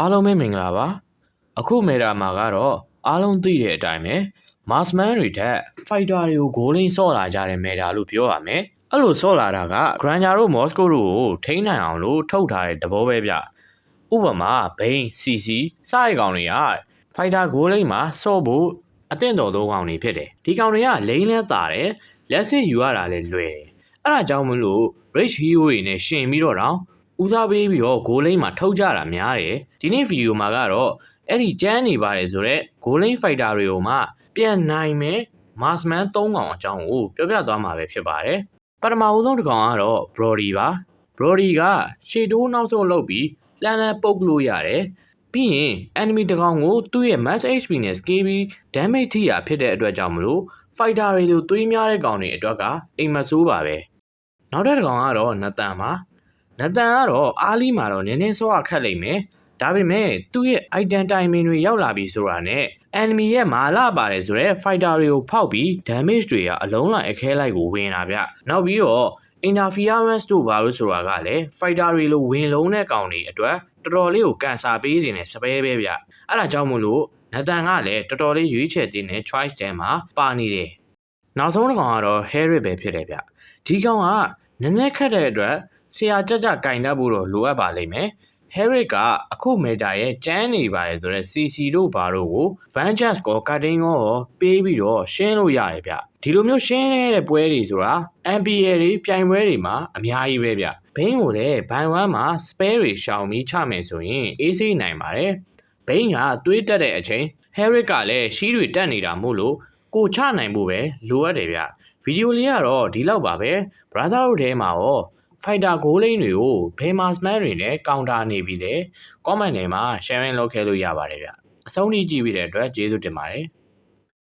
အားလုံးပဲမင်္ဂလာပါအခုမေတာမှာကတော့အားလုံးသိတဲ့အတိုင်းပဲမတ်စမန်တွေထက်ဖိုက်တာတွေကိုဂိုးလင်းဆော့လာကြတဲ့မေတာလို့ပြောရမယ်အဲ့လိုဆော့လာတာကဂရန်ဂျာတို့မော်စကိုတို့ကိုထိန်းနိုင်အောင်လို့ထုတ်ထားတဲ့သဘောပဲဗျဥပမာဘိန်းစီစီစတဲ့ကောင်တွေကဖိုက်တာဂိုးလင်းမှာဆော့ဖို့အသင့်တော်သုံးကောင်တွေဖြစ်တယ်ဒီကောင်တွေကလိမ့်လဲတာတယ်လက်စစ်ယူရတာလည်းလွယ်တယ်အဲ့ဒါကြောင့်မလို့ rich hero တွေနဲ့ရှင်ပြီးတော့တော့ ဦးစားပေးပြီးတော့ဂိုးလိမ့်မှာထုတ်ကြတာများတယ်ဒီနေ့ဗီဒီယိုမှာကတော့အဲ့ဒီကျန်းနေပါတယ်ဆိုတော့ဂိုးလိမ့်ဖိုက်တာတွေကိုမှပြန်နိုင်မယ်မတ်စမန်၃កောင်အကြောင်းကိုပြောပြသွားမှာပဲဖြစ်ပါတယ်ပထမဦးဆုံးတစ်ကောင်ကတော့ Brody ပါ Brody ကရှေ့တိုးနောက်ဆုံးလုပ်ပြီးလန်လန်ပုတ်လို့ရတယ်ပြီးရင် enemy တစ်ကောင်ကိုသူ့ရဲ့ max HP နဲ့ scale ပြီး damage ထိရဖြစ်တဲ့အတွက်ကြောင့်မလို့ fighter တွေလိုသွေးများတဲ့ကောင်တွေအတွက်ကအိမ်မဆိုးပါပဲနောက်တစ်ကောင်ကတော့နတန်ပါ နတန်ကတော့အားလီမှာတော့နည်းနည်းစောရခက်လိမ့်မယ်ဒါပေမဲ့သူ့ရဲ့ item timing တွေရောက်လာပြီဆိုတာနဲ့ enemy ရဲ့မာလာပါတယ်ဆိုတော့ fighter တွေကိုဖောက်ပြီး damage တွေကအလုံးလိုက်အခဲလိုက်ကိုဝင်လာဗျနောက်ပြီးတော့ interference တို့ဘာလို့ဆိုတာကလည်း fighter တွေလိုဝင်လုံးတဲ့ကောင်တွေအတွက်တော်တော်လေးကိုကန်ဆာပေးနေတယ်စပယ်ပဲဗျအဲ့ဒါကြောင့်မို့လို့နတန်ကလည်းတော်တော်လေးရွေးချယ်တင်တဲ့ choice တဲမှာပါနေတယ်နောက်ဆုံးတစ်ကောင်ကတော့ Harry ပဲဖြစ်တယ်ဗျဒီကောင်ကနည်းနည်းခက်တဲ့အတွက် ဆရာကြကြကင်တတ်ဖို့တော့လိုအပ်ပါလိမ့်မယ်။ Herrick ကအခုမေတာရဲ့ကျန်းနေပါတယ်ဆိုတော့ CC တို့ဘာတို့ကို Vengeance ကို cutting ကိုပေးပြီးတော့ရှင်းလို့ရတယ်ဗျ။ဒီလိုမျိုးရှင်းတဲ့ပွဲတွေဆိုတာ MPL တွေပြိုင်ပွဲတွေမှာအများကြီးပဲဗျ။ဘိန်းကိုလည်းဘန်ဝမ်းမှာ spare တွေရှောင်ပြီးချမယ်ဆိုရင်အေးဆေးနိုင်ပါတယ်။ဘိန်းကသွေးတက်တဲ့အချိန် Herrick ကလည်းရှီးတွေတက်နေတာမို့လို့ကိုချနိုင်ဖို့ပဲလိုအပ်တယ်ဗျ။ဗီဒီယိုလေးကတော့ဒီလောက်ပါပဲ။ brother တို့ထဲမှာရော ဖိုက်တာဂိုးလိန်းတွေကိုဘယ်မာစမန်တွေနဲ့ကောင်တာနေပြီလေ comment ထဲမှာ sharing လုပ်ခဲ့လို့ရပါတယ်ဗျအဆုံးထိကြည့်ပြီးတဲ့အတွက်ကျေးဇူးတင်ပါတယ်